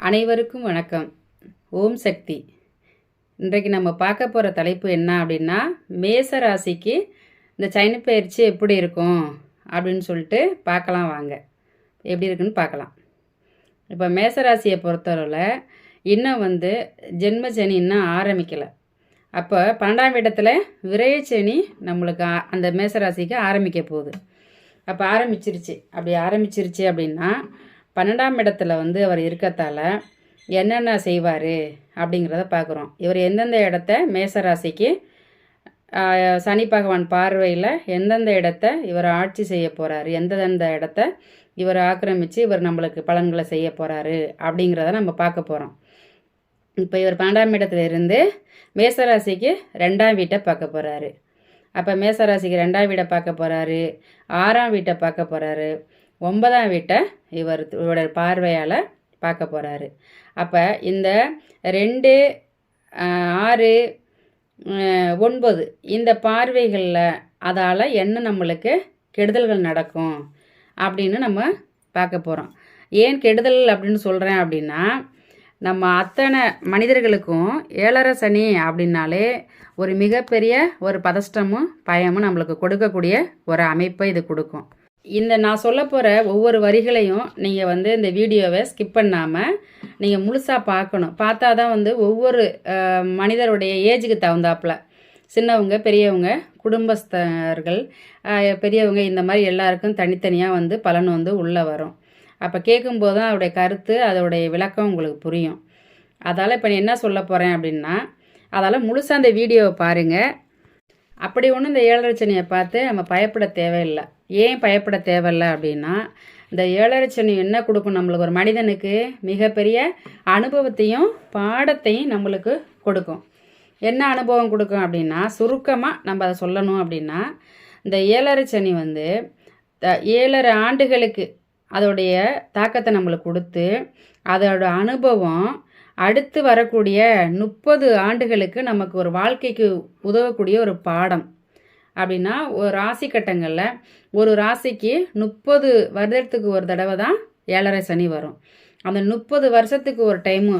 அனைவருக்கும் வணக்கம். ஓம் சக்தி. இன்றைக்கு நம்ம பார்க்க போகிற தலைப்பு என்ன அப்படின்னா மேச ராசிக்கு இந்த சைன பயிற்சி எப்படி இருக்கும் அப்படின்னு சொல்லிட்டு பார்க்கலாம் வாங்க. எப்படி இருக்குன்னு பார்க்கலாம். இப்போ மேசராசியை பொறுத்தளவில் இன்னும் வந்து ஜென்ம இன்னும் ஆரம்பிக்கலை. அப்போ பன்னெண்டாம் இடத்துல விரயச்சனி நம்மளுக்கு அந்த மேசராசிக்கு ஆரம்பிக்க போகுது. அப்போ ஆரம்பிச்சிருச்சு. அப்படி ஆரம்பிச்சிருச்சு அப்படின்னா பன்னெண்டாம் இடத்துல வந்து அவர் இருக்கத்தால் என்னென்ன செய்வார் அப்படிங்கிறத பார்க்குறோம். இவர் எந்தெந்த இடத்த மேசராசிக்கு சனி பகவான் பார்வையில் எந்தெந்த இடத்த இவர் ஆட்சி செய்ய போகிறாரு எந்தெந்த இடத்த இவர் ஆக்கிரமித்து இவர் நம்மளுக்கு பலன்களை செய்ய போகிறாரு அப்படிங்கிறத நம்ம பார்க்க போகிறோம் இப்போ இவர் பன்னெண்டாம் இடத்துல இருந்து மேசராசிக்கு ரெண்டாம் வீட்டை பார்க்க போகிறாரு அப்போ மேசராசிக்கு ரெண்டாம் வீட்டை பார்க்க போகிறாரு ஆறாம் வீட்டை பார்க்க போகிறாரு ஒன்பதாம் வீட்டை இவர் இவரோட பார்வையால் பார்க்க போகிறாரு அப்போ இந்த ரெண்டு ஆறு ஒன்பது இந்த பார்வைகளில் அதால் என்ன நம்மளுக்கு கெடுதல்கள் நடக்கும் அப்படின்னு நம்ம பார்க்க போகிறோம் ஏன் கெடுதல் அப்படின்னு சொல்கிறேன் அப்படின்னா நம்ம அத்தனை மனிதர்களுக்கும் ஏழரை சனி அப்படின்னாலே ஒரு மிகப்பெரிய ஒரு பதஷ்டமும் பயமும் நம்மளுக்கு கொடுக்கக்கூடிய ஒரு அமைப்பை இது கொடுக்கும். இந்த நான் சொல்ல போகிற ஒவ்வொரு வரிகளையும் நீங்கள் வந்து இந்த வீடியோவை ஸ்கிப் பண்ணாமல் நீங்கள் முழுசாக பார்க்கணும். பார்த்தா தான் வந்து ஒவ்வொரு மனிதருடைய ஏஜுக்கு தகுந்தாப்புல. சின்னவங்க பெரியவங்க குடும்பஸ்தர்கள் பெரியவங்க இந்த மாதிரி எல்லாருக்கும் தனித்தனியாக வந்து பலன் வந்து உள்ளே வரும். அப்போ கேட்கும்போது தான் அதோடைய கருத்து அதோடைய விளக்கம் உங்களுக்கு புரியும். அதால் இப்போ என்ன சொல்ல போகிறேன் அப்படின்னா அதால் முழுசாக அந்த வீடியோவை பாருங்கள் அப்படி ஒன்றும் இந்த ஏழரை பார்த்து நம்ம பயப்பட தேவையில்லை. ஏன் பயப்பட தேவையில்லை அப்படின்னா இந்த ஏழரை என்ன கொடுக்கும் நம்மளுக்கு? ஒரு மனிதனுக்கு மிகப்பெரிய அனுபவத்தையும் பாடத்தையும் நம்மளுக்கு கொடுக்கும். என்ன அனுபவம் கொடுக்கும் அப்படின்னா சுருக்கமாக நம்ம அதை சொல்லணும் அப்படின்னா இந்த ஏழரை வந்து த- ஏழரை ஆண்டுகளுக்கு அதோடைய தாக்கத்தை நம்மளுக்கு கொடுத்து அதோட அனுபவம் அடுத்து வரக்கூடிய முப்பது ஆண்டுகளுக்கு நமக்கு ஒரு வாழ்க்கைக்கு உதவக்கூடிய ஒரு பாடம். அப்படின்னா ஒரு ராசி கட்டங்களில் ஒரு ராசிக்கு முப்பது வருடத்துக்கு ஒரு தடவை தான் ஏழரை சனி வரும். அந்த முப்பது வருஷத்துக்கு ஒரு டைமு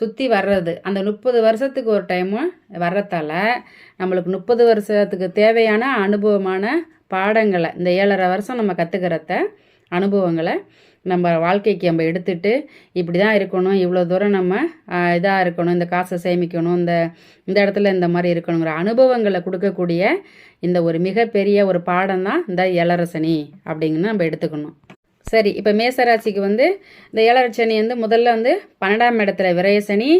சுற்றி வர்றது அந்த முப்பது வருஷத்துக்கு ஒரு டைமு வர்றதால நம்மளுக்கு முப்பது வருஷத்துக்கு தேவையான அனுபவமான பாடங்களை இந்த ஏழரை வருஷம் நம்ம கற்றுக்கிறத அனுபவங்களை நம்ம வாழ்க்கைக்கு நம்ம எடுத்துட்டு இப்படி தான் இருக்கணும் இவ்வளோ தூரம் நம்ம இதாக இருக்கணும் இந்த காசை சேமிக்கணும் இந்த இந்த இடத்துல இந்த மாதிரி இருக்கணுங்கிற அனுபவங்களை கொடுக்கக்கூடிய இந்த ஒரு மிகப்பெரிய ஒரு பாடம் தான் இந்த ஏழரசனி அப்படிங்கன்னு நம்ம எடுத்துக்கணும். சரி இப்போ மேசராசிக்கு வந்து இந்த ஏழரசனி வந்து முதல்ல வந்து பன்னெண்டாம் இடத்துல விரயசனி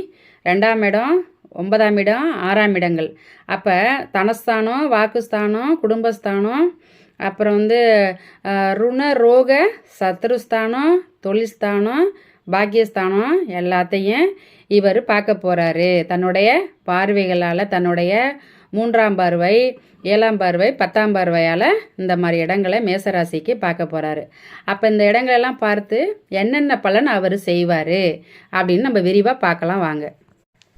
ரெண்டாம் இடம் ஒன்பதாம் இடம் ஆறாம் இடங்கள். அப்போ தனஸ்தானம் வாக்குஸ்தானம் குடும்பஸ்தானம் அப்புறம் வந்து ருண ரோக சத்ருஸ்தானம் தொழில்ஸ்தானம் பாக்கியஸ்தானம் எல்லாத்தையும் இவர் பார்க்க போகிறாரு தன்னுடைய பார்வைகளால் தன்னுடைய மூன்றாம் பார்வை ஏழாம் பார்வை பத்தாம் பார்வையால் இந்த மாதிரி இடங்களை மேசராசிக்கு பார்க்க போகிறாரு அப்போ இந்த இடங்களெல்லாம் பார்த்து என்னென்ன பலன் அவர் செய்வார் அப்படின்னு நம்ம விரிவாக பார்க்கலாம் வாங்க.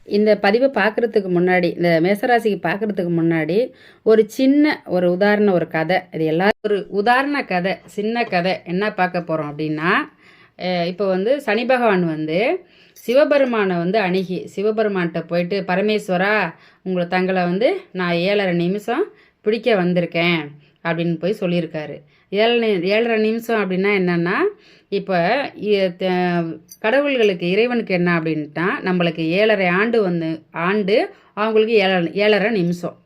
இந்த பதிவை பார்க்குறதுக்கு முன்னாடி இந்த மேசராசிக்கு பார்க்குறதுக்கு முன்னாடி ஒரு சின்ன ஒரு உதாரண ஒரு கதை. இது எல்லா ஒரு உதாரண கதை சின்ன கதை. என்ன பார்க்க போகிறோம் அப்படின்னா இப்போ வந்து சனி பகவான் வந்து சிவபெருமானை வந்து அணுகி சிவபெருமான்கிட்ட போயிட்டு பரமேஸ்வரா உங்களை தங்களை வந்து நான் ஏழரை நிமிஷம் பிடிக்க வந்திருக்கேன் அப்படின்னு போய் சொல்லியிருக்காரு. ஏழு ஏழரை நிமிஷம் அப்படின்னா என்னென்னா இப்போ கடவுள்களுக்கு இறைவனுக்கு என்ன அப்படின்ட்டா நம்மளுக்கு ஏழரை ஆண்டு வந்து ஆண்டு அவங்களுக்கு ஏழரை ஏழரை நிமிஷம்.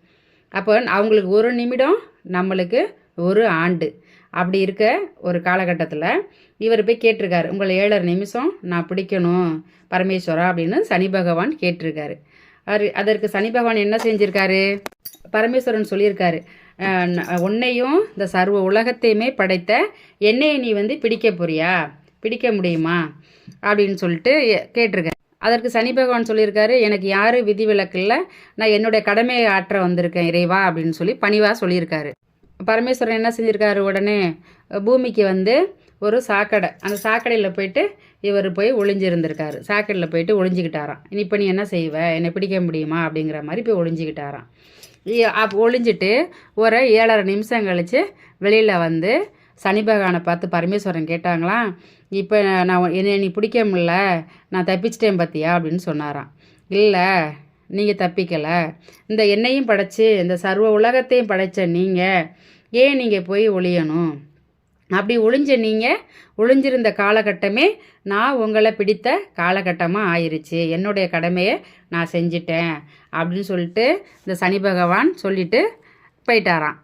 அப்போ அவங்களுக்கு ஒரு நிமிடம் நம்மளுக்கு ஒரு ஆண்டு. அப்படி இருக்க ஒரு காலகட்டத்தில் இவர் போய் கேட்டிருக்காரு உங்களை ஏழரை நிமிஷம் நான் பிடிக்கணும் பரமேஸ்வரா அப்படின்னு சனி பகவான் கேட்டிருக்காரு. அவர் அதற்கு சனி பகவான் என்ன செஞ்சிருக்காரு? பரமேஸ்வரன் சொல்லியிருக்காரு உன்னையும் இந்த சர்வ உலகத்தையுமே படைத்த என்னையை நீ வந்து பிடிக்க போறியா? பிடிக்க முடியுமா? அப்படின்னு சொல்லிட்டு கேட்டிருக்கேன் அதற்கு சனி பகவான் சொல்லியிருக்காரு எனக்கு யாரும் விதி இல்லை நான் என்னுடைய கடமையை ஆற்ற வந்திருக்கேன் இறைவா அப்படின்னு சொல்லி பணிவாக சொல்லியிருக்காரு. பரமேஸ்வரன் என்ன செஞ்சிருக்காரு உடனே பூமிக்கு வந்து ஒரு சாக்கடை அந்த சாக்கடையில் போயிட்டு இவர் போய் ஒளிஞ்சிருந்திருக்காரு. சாக்கடையில் போயிட்டு ஒளிஞ்சிக்கிட்டாராம். இப்போ நீ என்ன செய்வ? என்னை பிடிக்க முடியுமா? அப்படிங்கிற மாதிரி போய் ஒளிஞ்சிக்கிட்டாராம். ஒளிஞ்சிட்டு ஒரு ஏழரை நிமிஷம் கழித்து வெளியில் வந்து சனி பகவானை பார்த்து பரமேஸ்வரன் கேட்டாங்களாம் இப்போ நான் என்னை நீ பிடிக்க முடில நான் தப்பிச்சிட்டேன் பார்த்தியா அப்படின்னு சொன்னாராம். இல்லை நீங்கள் தப்பிக்கலை. இந்த என்னையும் படைச்சி இந்த சர்வ உலகத்தையும் படைச்ச நீங்கள் ஏன் நீங்கள் போய் ஒளியணும்? அப்படி ஒளிஞ்ச நீங்கள் ஒளிஞ்சிருந்த காலகட்டமே நான் உங்களை பிடித்த காலகட்டமாக ஆயிருச்சு. என்னுடைய கடமையை நான் செஞ்சிட்டேன். அப்படின்னு சொல்லிட்டு இந்த சனி பகவான் சொல்லிட்டு போயிட்டாராம்.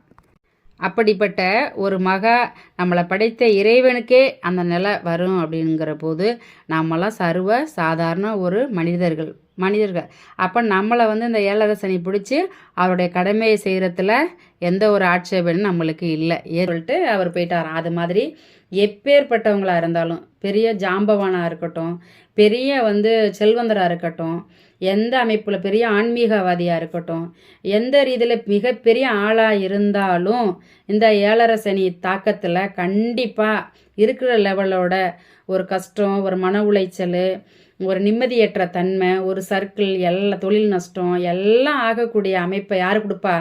அப்படிப்பட்ட ஒரு மகா நம்மளை படைத்த இறைவனுக்கே அந்த நிலை வரும் அப்படிங்கிற போது நம்மளாம் சர்வ சாதாரண ஒரு மனிதர்கள். மனிதர்கள். அப்போ நம்மளை வந்து இந்த ஏழரை சனி பிடிச்சி அவருடைய கடமையை செய்கிறதுல எந்த ஒரு ஆட்சேபனும் நம்மளுக்கு இல்லை. ஏ சொல்லிட்டு அவர் போயிட்டாராம். அது மாதிரி எப்பேற்பட்டவங்களாக இருந்தாலும் பெரிய ஜாம்பவானாக இருக்கட்டும் பெரிய வந்து செல்வந்தராக இருக்கட்டும் எந்த அமைப்பில் பெரிய ஆன்மீகவாதியாக இருக்கட்டும் எந்த ரீதியில் மிகப்பெரிய ஆளாக இருந்தாலும் இந்த ஏழரை சனி தாக்கத்தில் கண்டிப்பாக இருக்கிற லெவலோட ஒரு கஷ்டம் ஒரு மன உளைச்சல் ஒரு நிம்மதியற்ற தன்மை ஒரு சர்க்கிள் எல்லா தொழில் நஷ்டம் எல்லாம் ஆகக்கூடிய அமைப்பை யார் கொடுப்பா?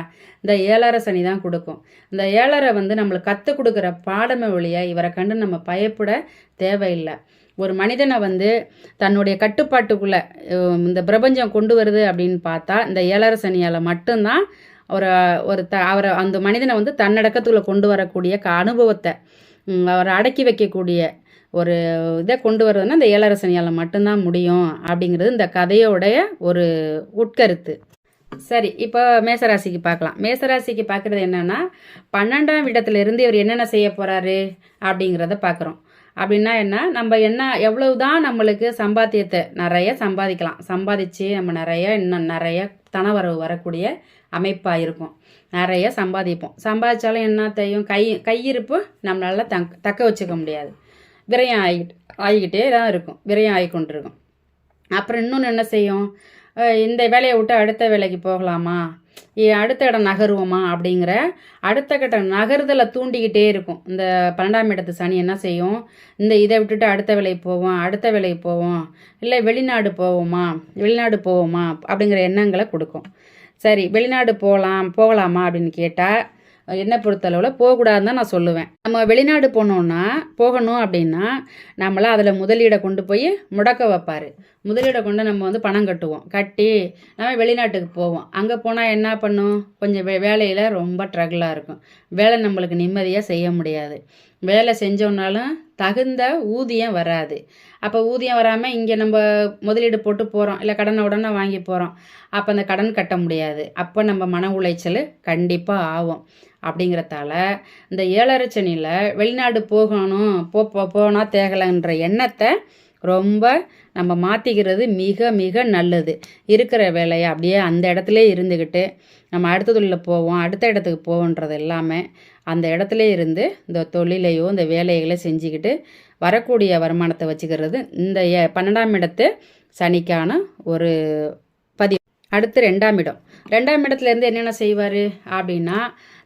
இந்த ஏழரை சனி தான் கொடுக்கும். இந்த ஏழரை வந்து நம்மளுக்கு கற்றுக் கொடுக்குற பாடமே ஒழிய இவரை கண்டு நம்ம பயப்பட தேவையில்லை. ஒரு மனிதனை வந்து தன்னுடைய கட்டுப்பாட்டுக்குள்ளே இந்த பிரபஞ்சம் கொண்டு வருது அப்படின்னு பார்த்தா இந்த ஏழரை சனியால் மட்டும்தான் ஒரு ஒரு த அவரை அந்த மனிதனை வந்து தன்னடக்கத்துக்குள்ளே கொண்டு வரக்கூடிய க அனுபவத்தை அவரை அடக்கி வைக்கக்கூடிய ஒரு இதை கொண்டு வர்றதுன்னா இந்த ஏழரசனியால் மட்டும்தான் முடியும் அப்படிங்கிறது இந்த கதையோடைய ஒரு உட்கருத்து. சரி இப்போ மேசராசிக்கு பார்க்கலாம். மேசராசிக்கு பார்க்குறது என்னென்னா பன்னெண்டாம் இடத்துலேருந்து இவர் என்னென்ன செய்ய போகிறாரு அப்படிங்கிறத பார்க்குறோம். அப்படின்னா என்ன? நம்ம என்ன எவ்வளவு தான் நம்மளுக்கு சம்பாத்தியத்தை நிறைய சம்பாதிக்கலாம். சம்பாதிச்சு நம்ம நிறைய இன்னும் நிறைய தனவரவு வரக்கூடிய அமைப்பாக இருக்கும் நிறைய சம்பாதிப்போம். சம்பாதிச்சாலும் என்ன தெரியும் கை கையிருப்பு நம்மளால் தக் தக்க வச்சுக்க முடியாது. விரயம் ஆகிட்டு ஆகிக்கிட்டே தான் இருக்கும். விரயம் ஆகிக்கொண்டிருக்கும் அப்புறம் இன்னொன்று என்ன செய்யும்? இந்த வேலையை விட்டு அடுத்த வேலைக்கு போகலாமா? ஏ- அடுத்த இடம் நகருவோமா? அப்படிங்கிற அடுத்த கட்ட நகருதலை தூண்டிக்கிட்டே இருக்கும். இந்த பன்னெண்டாம் இடத்து சனி என்ன செய்யும்? இந்த இதை விட்டுட்டு அடுத்த வேலைக்கு போவோம் அடுத்த வேலைக்கு போவோம். இல்லை வெளிநாடு போவோமா? வெளிநாடு போவோமா? அப்படிங்கிற எண்ணங்களை கொடுக்கும். சரி வெளிநாடு போகலாம் போகலாமா அப்படின்னு கேட்டால் என்னை பொறுத்தளவில் போகக்கூடாதுன்னு தான் நான் சொல்லுவேன். நம்ம வெளிநாடு போனோம்னா போகணும் அப்படின்னா நம்மளை அதில் முதலீடை கொண்டு போய் முடக்க வைப்பார். முதலீடை கொண்டு நம்ம வந்து பணம் கட்டுவோம். கட்டி நம்ம வெளிநாட்டுக்கு போவோம். அங்கே போனால் என்ன பண்ணும்? கொஞ்சம் வே வேலையில் ரொம்ப ட்ரகிளாக இருக்கும். வேலை நம்மளுக்கு நிம்மதியாக செய்ய முடியாது. வேலை செஞ்சோம்னாலும் தகுந்த ஊதியம் வராது. அப்போ ஊதியம் வராமல் இங்கே நம்ம முதலீடு போட்டு போகிறோம் இல்லை கடனை உடனே வாங்கி போகிறோம் அப்போ அந்த கடன் கட்ட முடியாது. அப்போ நம்ம மன உளைச்சல் கண்டிப்பாக ஆகும். அப்படிங்கிறதால இந்த ஏழரை சனியில் வெளிநாடு போகணும் போ போனால் தேகலைன்ற எண்ணத்தை ரொம்ப நம்ம மாற்றிக்கிறது மிக மிக நல்லது. இருக்கிற வேலையை அப்படியே அந்த இடத்துல இருந்துக்கிட்டு நம்ம அடுத்த தொழிலில் போவோம் அடுத்த இடத்துக்கு போவோன்றது எல்லாமே அந்த இடத்துல இருந்து இந்த தொழிலையோ இந்த வேலைகளை செஞ்சுக்கிட்டு வரக்கூடிய வருமானத்தை வச்சுக்கிறது இந்த ஏ- பன்னெண்டாம் இடத்து சனிக்கான ஒரு பதிவு. அடுத்து ரெண்டாம் இடம். ரெண்டாம் இடத்துல இருந்து என்னென்ன செய்வார் அப்படின்னா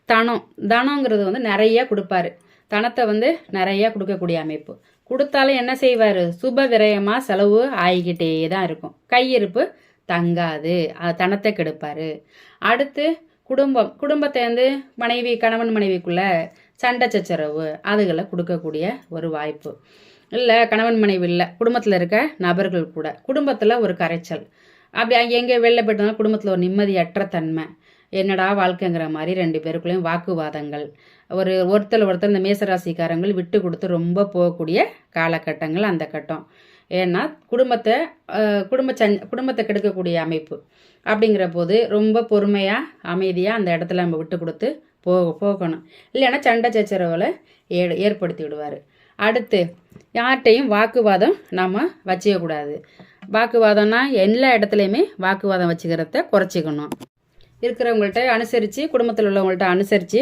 தனம். தனங்கிறது வந்து நிறைய கொடுப்பாரு. தனத்தை வந்து நிறைய கொடுக்கக்கூடிய அமைப்பு. கொடுத்தாலும் என்ன செய்வார்? சுப விரயமாக செலவு ஆகிக்கிட்டே தான் இருக்கும். கையிருப்பு தங்காது. தனத்தை கெடுப்பார். அடுத்து குடும்பம். குடும்பத்தை வந்து மனைவி கணவன் மனைவிக்குள்ள சண்டை சச்சரவு அதுகளை கொடுக்கக்கூடிய ஒரு வாய்ப்பு. இல்லை கணவன் மனைவி இல்லை குடும்பத்தில் இருக்க நபர்கள் கூட. குடும்பத்தில் ஒரு கரைச்சல். அப்படி அங்கே எங்கே வெளில போயிட்டு குடும்பத்தில் ஒரு நிம்மதியற்ற தன்மை. என்னடா வாழ்க்கைங்கிற மாதிரி ரெண்டு பேருக்குள்ளேயும் வாக்குவாதங்கள். ஒரு ஒருத்தர் ஒருத்தர் இந்த மேசராசிக்காரங்கள் விட்டு கொடுத்து ரொம்ப போகக்கூடிய காலகட்டங்கள் அந்த கட்டம். ஏன்னா குடும்பத்தை குடும்ப சஞ் குடும்பத்தை கெடுக்கக்கூடிய அமைப்பு. அப்படிங்கிற போது ரொம்ப பொறுமையாக அமைதியாக அந்த இடத்துல நம்ம விட்டு கொடுத்து போக போகணும். இல்லைன்னா சண்டை சச்சரவுகளை ஏ ஏற்படுத்தி விடுவார். அடுத்து யார்கிட்டையும் வாக்குவாதம் நாம் வச்சுக்கக்கூடாது. வாக்குவாதம்னா எல்லா இடத்துலையுமே வாக்குவாதம் வச்சுக்கிறத குறைச்சிக்கணும். இருக்கிறவங்கள்ட்ட அனுசரித்து குடும்பத்தில் உள்ளவங்கள்ட்ட அனுசரித்து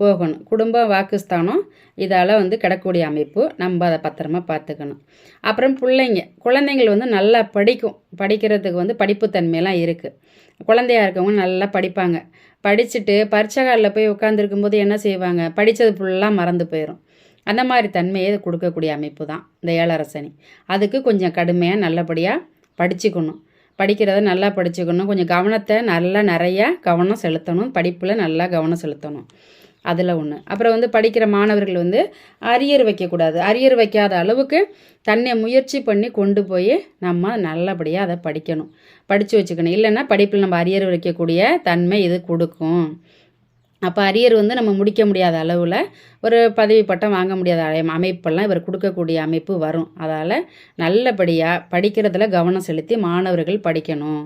போகணும். குடும்ப வாக்குஸ்தானம் இதால் வந்து கிடக்கூடிய அமைப்பு. நம்ம அதை பத்திரமா பார்த்துக்கணும் அப்புறம் பிள்ளைங்க குழந்தைங்கள் வந்து நல்லா படிக்கும். படிக்கிறதுக்கு வந்து படிப்புத்தன்மையெல்லாம் இருக்குது குழந்தையா இருக்கவங்க நல்லா படிப்பாங்க. படிச்சுட்டு பரீட்சை காலில் போய் உட்காந்துருக்கும்போது என்ன செய்வாங்க? படித்தது ஃபுல்லாக மறந்து போயிடும் அந்த மாதிரி தன்மையை கொடுக்கக்கூடிய அமைப்பு தான் இந்த ஏழரசனி. அதுக்கு கொஞ்சம் கடுமையாக நல்லபடியாக படிச்சுக்கணும். படிக்கிறத நல்லா படிச்சுக்கணும். கொஞ்சம் கவனத்தை நல்லா நிறையா கவனம் செலுத்தணும். படிப்பில் நல்லா கவனம் செலுத்தணும். அதில் ஒன்று அப்புறம் வந்து படிக்கிற மாணவர்கள் வந்து அரியர் வைக்கக்கூடாது. அரியர் வைக்காத அளவுக்கு தன்னை முயற்சி பண்ணி கொண்டு போய் நம்ம நல்லபடியாக அதை படிக்கணும். படித்து வச்சுக்கணும். இல்லைன்னா படிப்பில் நம்ம அரியர் வைக்கக்கூடிய தன்மை இது கொடுக்கும். அப்போ அரியர் வந்து நம்ம முடிக்க முடியாத அளவில் ஒரு பதவி பட்டம் வாங்க முடியாத அமைப்பெல்லாம் இவர் கொடுக்கக்கூடிய அமைப்பு வரும். அதால் நல்லபடியாக படிக்கிறதுல கவனம் செலுத்தி மாணவர்கள் படிக்கணும்.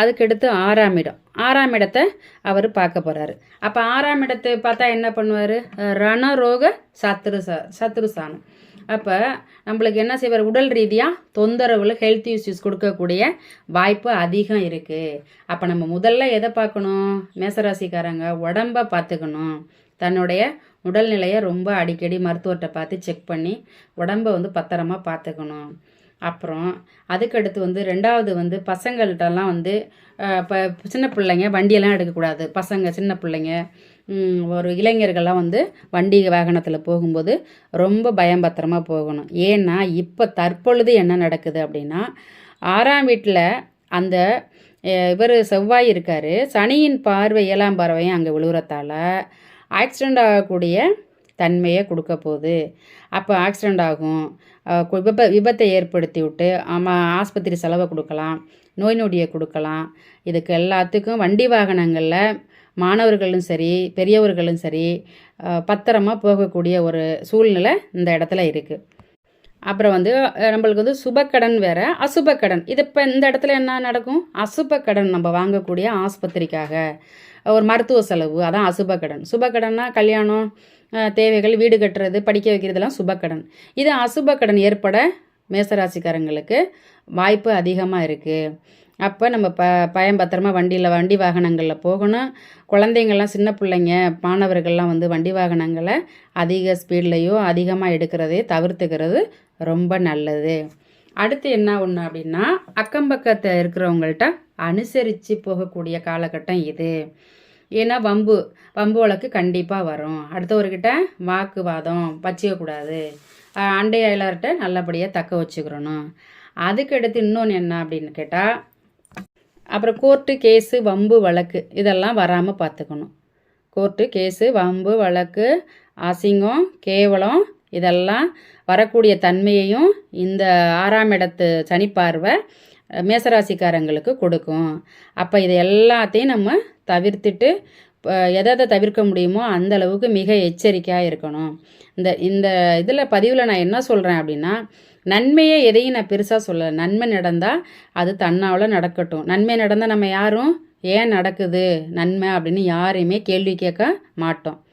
அதுக்கடுத்து ஆறாம் இடம். ஆறாம் இடத்தை அவர் பார்க்க போகிறாரு அப்போ ஆறாம் இடத்தை பார்த்தா என்ன பண்ணுவார்? ரணரோக சத்ரு சத்ருசானம். அப்போ நம்மளுக்கு என்ன செய்வார்? உடல் ரீதியாக தொந்தரவுல ஹெல்த் இஷ்யூஸ் கொடுக்கக்கூடிய வாய்ப்பு அதிகம் இருக்குது அப்போ நம்ம முதல்ல எதை பார்க்கணும்? மேசராசிக்காரங்க உடம்ப பார்த்துக்கணும். தன்னுடைய உடல்நிலையை ரொம்ப அடிக்கடி மருத்துவர்கிட்ட பார்த்து செக் பண்ணி உடம்ப வந்து பத்திரமா பார்த்துக்கணும். அப்புறம் அதுக்கடுத்து வந்து ரெண்டாவது வந்து பசங்கள்கிட்டலாம் வந்து இப்போ சின்ன பிள்ளைங்க வண்டியெல்லாம் எடுக்கக்கூடாது. பசங்க சின்ன பிள்ளைங்க ஒரு இளைஞர்கள்லாம் வந்து வண்டி வாகனத்தில் போகும்போது ரொம்ப பயம் பத்திரமா போகணும். ஏன்னா இப்போ தற்பொழுது என்ன நடக்குது அப்படின்னா ஆறாம் வீட்டில் அந்த இவர் செவ்வாய் இருக்கார். சனியின் பார்வை ஏழாம் பார்வையும் அங்கே விழுவுறதால ஆக்சிடெண்ட் ஆகக்கூடிய தன்மையை கொடுக்க போகுது. அப்போ ஆக்சிடெண்ட் ஆகும். விப விபத்தை ஏற்படுத்தி விட்டு ஆமாம் ஆஸ்பத்திரி செலவை கொடுக்கலாம் நோய் நொடியை கொடுக்கலாம். இதுக்கு எல்லாத்துக்கும் வண்டி வாகனங்களில் மாணவர்களும் சரி பெரியவர்களும் சரி பத்திரமாக பத்திரமா போகக்கூடிய ஒரு சூழ்நிலை இந்த இடத்துல இருக்குது அப்புறம் வந்து நம்மளுக்கு வந்து சுபக்கடன் வேறு அசுபக்கடன். இது இப்போ இந்த இடத்துல என்ன நடக்கும்? அசுபக்கடன் நம்ம வாங்கக்கூடிய ஆஸ்பத்திரிக்காக. ஒரு மருத்துவ செலவு அதான் அசுபக்கடன். சுபக்கடன்னா கல்யாணம் தேவைகள் வீடு கட்டுறது படிக்க வைக்கிறதெல்லாம் சுபக்கடன். இது அசுபக்கடன் ஏற்பட மேசராசிக்காரங்களுக்கு வாய்ப்பு அதிகமாக இருக்குது அப்போ நம்ம ப பயம் பத்திரமா வண்டியில் வண்டி வாகனங்களில் போகணும். குழந்தைங்கள்லாம் சின்ன பிள்ளைங்க மாணவர்கள்லாம் வந்து வண்டி வாகனங்களை அதிக ஸ்பீட்லேயோ அதிகமாக எடுக்கிறதே தவிர்த்துக்கிறது ரொம்ப நல்லது. அடுத்து என்ன ஒன்று அப்படின்னா அக்கம் பக்கத்தில் இருக்கிறவங்கள்ட்ட அனுசரித்து போகக்கூடிய காலகட்டம் இது. ஏன்னா வம்பு வம்பு வழக்கு கண்டிப்பாக வரும். அடுத்தவர்கிட்ட வாக்குவாதம் பச்சிக்கக்கூடாது. அண்டை அயலார்கிட்ட நல்லபடியாக தக்க வச்சுக்கிறணும் அதுக்கடுத்து இன்னொன்று என்ன அப்படின்னு கேட்டால் அப்புறம் கோர்ட்டு கேஸு வம்பு வழக்கு இதெல்லாம் வராமல் பார்த்துக்கணும். கோர்ட்டு கேஸு வம்பு வழக்கு அசிங்கம் கேவலம் இதெல்லாம் வரக்கூடிய தன்மையையும் இந்த ஆறாம் இடத்து சனிப்பார்வை மேசராசிக்காரங்களுக்கு கொடுக்கும். அப்போ இது எல்லாத்தையும் நம்ம தவிர்த்துட்டு எதை எதை தவிர்க்க முடியுமோ அந்த அளவுக்கு மிக எச்சரிக்கையாக இருக்கணும். இந்த இந்த இதில் பதிவில் நான் என்ன சொல்கிறேன் அப்படின்னா நன்மையை எதையும் நான் பெருசாக சொல்லலை. நன்மை நடந்தால் அது தன்னாவில் நடக்கட்டும். நன்மை நடந்தால் நம்ம யாரும் ஏன் நடக்குது? நன்மை அப்படின்னு யாரையுமே கேள்வி கேட்க மாட்டோம்.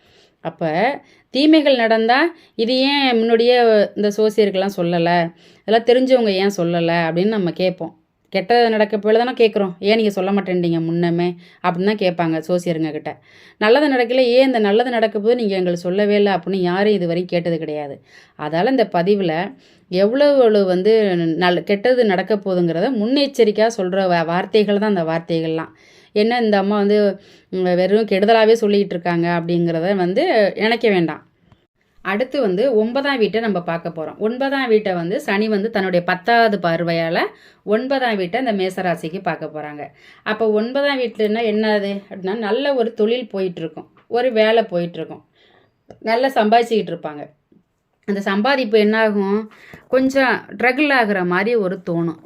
அப்போ தீமைகள் நடந்தால் இது ஏன் முன்னாடியே இந்த சோசியர்கள்லாம் சொல்லலை? இதெல்லாம் தெரிஞ்சவங்க ஏன் சொல்லலை? அப்படின்னு நம்ம கேட்போம். கெட்டது நடக்க தானே கேட்குறோம் ஏன் நீங்கள் சொல்ல மாட்டேன்றீங்க? முன்னமே அப்படின்னு தான் கேட்பாங்க சோசியருங்க கிட்ட. நல்லது நடக்கல ஏன் இந்த நல்லது நடக்க போது நீங்கள் எங்களுக்கு சொல்லவே இல்லை அப்படின்னு யாரும் இது வரையும் கேட்டது கிடையாது. அதால் இந்த பதிவில் எவ்வளோ எவ்வளோ வந்து நல் கெட்டது நடக்க போகுதுங்கிறத முன்னெச்சரிக்கையாக சொல்கிற வார்த்தைகள் தான் அந்த வார்த்தைகள்லாம். என்ன இந்த அம்மா வந்து வெறும் கெடுதலாகவே சொல்லிக்கிட்டு இருக்காங்க அப்படிங்கிறத வந்து நினைக்க வேண்டாம். அடுத்து வந்து ஒன்பதாம் வீட்டை நம்ம பார்க்க போகிறோம் ஒன்பதாம் வீட்டை வந்து சனி வந்து தன்னுடைய பத்தாவது பார்வையால் ஒன்பதாம் வீட்டை இந்த மேசராசிக்கு பார்க்க போகிறாங்க அப்போ ஒன்பதாம் வீட்டில்னா என்னது அப்படின்னா நல்ல ஒரு தொழில் போயிட்டுருக்கும். ஒரு வேலை போயிட்டுருக்கும். நல்லா சம்பாதிச்சிக்கிட்டு இருப்பாங்க. அந்த சம்பாதிப்பு என்னாகும்? கொஞ்சம் ட்ரகிள் ஆகுற மாதிரி ஒரு தோணும்.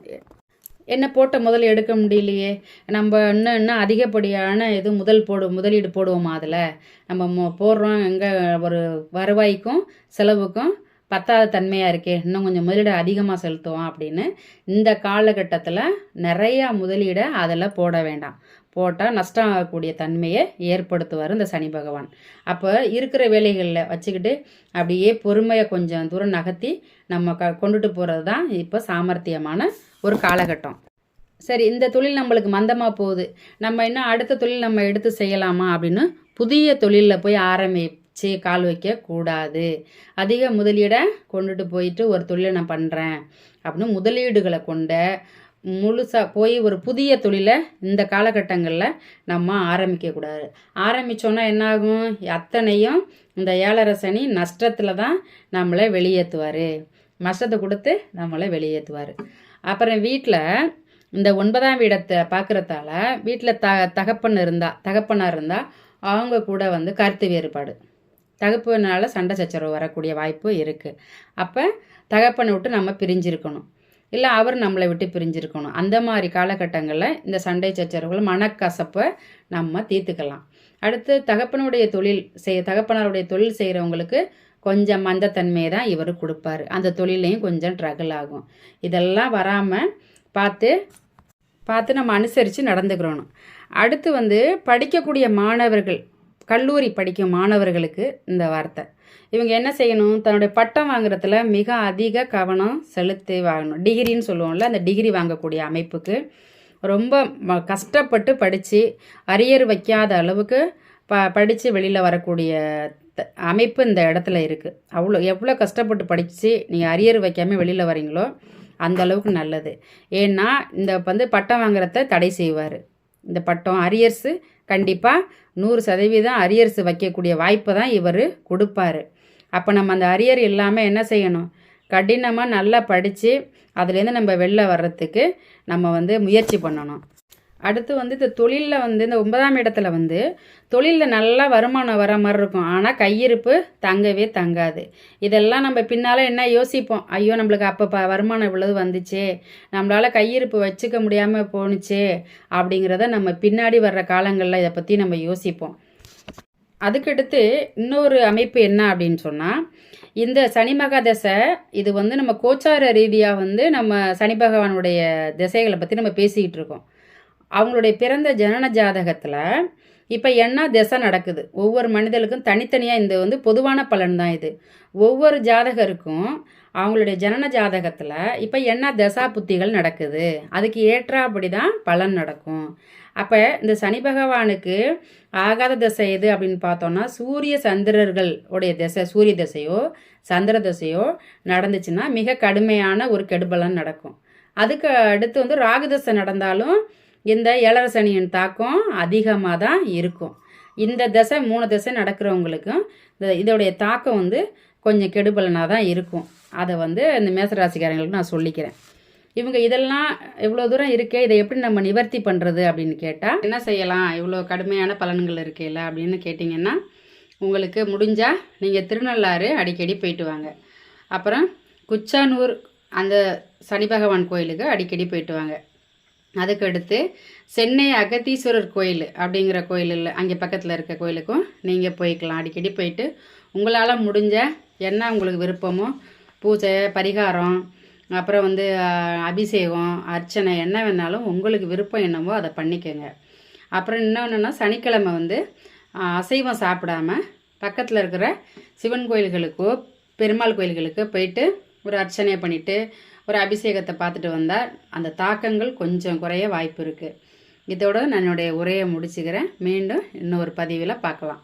என்ன போட்ட முதல் எடுக்க முடியலையே? நம்ம இன்னும் இன்னும் அதிகப்படியான இது முதல் போடு முதலீடு போடுவோமா அதில்? நம்ம மோ போடுறோம் எங்கே ஒரு வருவாய்க்கும் செலவுக்கும் பத்தாத தன்மையாக இருக்கே. இன்னும் கொஞ்சம் முதலீடு அதிகமாக செலுத்துவோம் அப்படின்னு இந்த காலகட்டத்தில் நிறையா முதலீடை அதில் போட வேண்டாம். போட்டால் நஷ்டம் ஆகக்கூடிய தன்மையை ஏற்படுத்துவார் இந்த சனி பகவான். அப்போ இருக்கிற வேலைகளில் வச்சுக்கிட்டு அப்படியே பொறுமையை கொஞ்சம் தூரம் நகர்த்தி நம்ம க கொண்டுட்டு போகிறது தான் இப்போ சாமர்த்தியமான ஒரு காலகட்டம். சரி இந்த தொழில் நம்மளுக்கு மந்தமாக போகுது. நம்ம இன்னும் அடுத்த தொழில் நம்ம எடுத்து செய்யலாமா அப்படின்னு புதிய தொழிலில் போய் ஆரம்பித்து கால் வைக்க கூடாது. அதிக முதலீடை கொண்டுட்டு போயிட்டு ஒரு தொழிலை நான் பண்ணுறேன் அப்படின்னு முதலீடுகளை கொண்ட முழுசாக போய் ஒரு புதிய தொழிலை இந்த காலகட்டங்களில் நம்ம ஆரம்பிக்கக்கூடாது ஆரம்பித்தோன்னா என்னாகும்? அத்தனையும் இந்த ஏழரை சனி நஷ்டத்தில் தான் நம்மளை வெளியேற்றுவார் நஷ்டத்தை கொடுத்து நம்மளை வெளியேற்றுவார் அப்புறம் வீட்டில் இந்த ஒன்பதாம் வீடத்தை பார்க்குறதால வீட்டில் த தகப்பன் இருந்தால் தகப்பனாக இருந்தால் அவங்க கூட வந்து கருத்து வேறுபாடு. தகப்பனால் சண்டை சச்சரவு வரக்கூடிய வாய்ப்பு இருக்குது அப்போ தகப்பனை விட்டு நம்ம பிரிஞ்சிருக்கணும். இல்லை அவர் நம்மளை விட்டு பிரிஞ்சிருக்கணும். அந்த மாதிரி காலகட்டங்களில் இந்த சண்டை சச்சரவுகள் மனக்கசப்பை நம்ம தீர்த்துக்கலாம். அடுத்து தகப்பனுடைய தொழில் செய் தகப்பனாருடைய தொழில் செய்கிறவங்களுக்கு கொஞ்சம் மந்தத்தன்மையை தான் இவர் கொடுப்பாரு. அந்த தொழிலையும் கொஞ்சம் ட்ரகிள் ஆகும். இதெல்லாம் வராமல் பார்த்து பார்த்து நம்ம அனுசரித்து நடந்துக்கிறணும். அடுத்து வந்து படிக்கக்கூடிய மாணவர்கள் கல்லூரி படிக்கும் மாணவர்களுக்கு இந்த வார்த்தை. இவங்க என்ன செய்யணும்? தன்னுடைய பட்டம் வாங்குறதுல மிக அதிக கவனம் செலுத்தி வாங்கணும். டிகிரின்னு சொல்லுவோம்ல அந்த டிகிரி வாங்கக்கூடிய அமைப்புக்கு ரொம்ப ம- கஷ்டப்பட்டு படித்து அரியர் வைக்காத அளவுக்கு ப படித்து வெளியில் வரக்கூடிய அமைப்பு இந்த இடத்துல இருக்குது அவ்வளோ எவ்வளோ கஷ்டப்பட்டு படித்து நீங்கள் அரியர் வைக்காமல் வெளியில் வரீங்களோ அந்த அளவுக்கு நல்லது. ஏன்னா இந்த வந்து பட்டம் வாங்குறத தடை செய்வார். இந்த பட்டம் அரியர்ஸு கண்டிப்பாக நூறு சதவீதம் அரியர்ஸ் வைக்கக்கூடிய வாய்ப்பை தான் இவர் கொடுப்பாரு. அப்போ நம்ம அந்த அரியர் இல்லாமல் என்ன செய்யணும்? கடினமாக நல்லா படித்து அதுலேருந்து நம்ம வெளில வர்றதுக்கு நம்ம வந்து முயற்சி பண்ணணும். அடுத்து வந்து இந்த தொழிலில் வந்து இந்த ஒன்பதாம் இடத்துல வந்து தொழிலில் நல்லா வருமானம் வர மாதிரி இருக்கும். ஆனால் கையிருப்பு தங்கவே தங்காது. இதெல்லாம் நம்ம பின்னால் என்ன யோசிப்போம்? ஐயோ நம்மளுக்கு அப்போ ப வருமானம் இவ்வளவு வந்துச்சே. நம்மளால் கையிருப்பு வச்சுக்க முடியாமல் போணுச்சே அப்படிங்கிறத நம்ம பின்னாடி வர்ற காலங்களில் இதை பற்றி நம்ம யோசிப்போம். அதுக்கடுத்து இன்னொரு அமைப்பு என்ன அப்படின்னு சொன்னால் இந்த சனி மகா தசை இது வந்து நம்ம கோச்சார ரீதியாக வந்து நம்ம சனி பகவானுடைய திசைகளை பற்றி நம்ம பேசிக்கிட்டு இருக்கோம். அவங்களுடைய பிறந்த ஜனன ஜாதகத்தில் இப்போ என்ன திசை நடக்குது? ஒவ்வொரு மனிதனுக்கும் தனித்தனியாக இந்த வந்து பொதுவான பலன் தான் இது. ஒவ்வொரு ஜாதகருக்கும் அவங்களுடைய ஜனன ஜாதகத்தில் இப்போ என்ன தசா புத்திகள் நடக்குது? அதுக்கு ஏற்றாப்படி தான் பலன் நடக்கும். அப்போ இந்த சனி பகவானுக்கு ஆகாத திசை எது அப்படின்னு பார்த்தோம்னா சூரிய சந்திரர்கள் உடைய திசை சூரிய திசையோ சந்திர திசையோ நடந்துச்சுன்னா மிக கடுமையான ஒரு கெடுபலன் நடக்கும். அதுக்கு அடுத்து வந்து ராகு திசை நடந்தாலும் இந்த ஏழரசனியின் தாக்கம் அதிகமாக தான் இருக்கும். இந்த திசை மூணு தசை நடக்கிறவங்களுக்கும் இந்த இதோடைய தாக்கம் வந்து கொஞ்சம் கெடுபலனாக தான் இருக்கும். அதை வந்து இந்த மேசராசிக்காரங்களுக்கு நான் சொல்லிக்கிறேன். இவங்க இதெல்லாம் இவ்வளோ தூரம் இருக்கே இதை எப்படி நம்ம நிவர்த்தி பண்ணுறது அப்படின்னு கேட்டால் என்ன செய்யலாம்? இவ்வளோ கடுமையான பலன்கள் இருக்கேல அப்படின்னு கேட்டிங்கன்னா உங்களுக்கு முடிஞ்சால் நீங்கள் திருநள்ளாறு அடிக்கடி போயிட்டு வாங்க. அப்புறம் குச்சானூர் அந்த சனி பகவான் கோயிலுக்கு அடிக்கடி போயிட்டு வாங்க. அதுக்கடுத்து சென்னை அகத்தீஸ்வரர் கோயில் அப்படிங்கிற கோயிலில் அங்கே பக்கத்தில் இருக்க கோயிலுக்கும் நீங்கள் போய்க்கலாம். அடிக்கடி போயிட்டு உங்களால் முடிஞ்ச என்ன உங்களுக்கு விருப்பமோ பூஜை பரிகாரம் அப்புறம் வந்து அபிஷேகம் அர்ச்சனை என்ன வேணாலும் உங்களுக்கு விருப்பம் என்னவோ அதை பண்ணிக்கோங்க. அப்புறம் இன்னொன்றுனா சனிக்கிழமை வந்து அசைவம் சாப்பிடாம பக்கத்தில் இருக்கிற சிவன் கோயில்களுக்கோ பெருமாள் கோயில்களுக்கு போயிட்டு ஒரு அர்ச்சனை பண்ணிவிட்டு ஒரு அபிஷேகத்தை பார்த்துட்டு வந்தால் அந்த தாக்கங்கள் கொஞ்சம் குறைய வாய்ப்பு இருக்குது இதோடு நான் என்னுடைய உரையை முடிச்சுக்கிறேன். மீண்டும் இன்னொரு பதிவில் பார்க்கலாம்.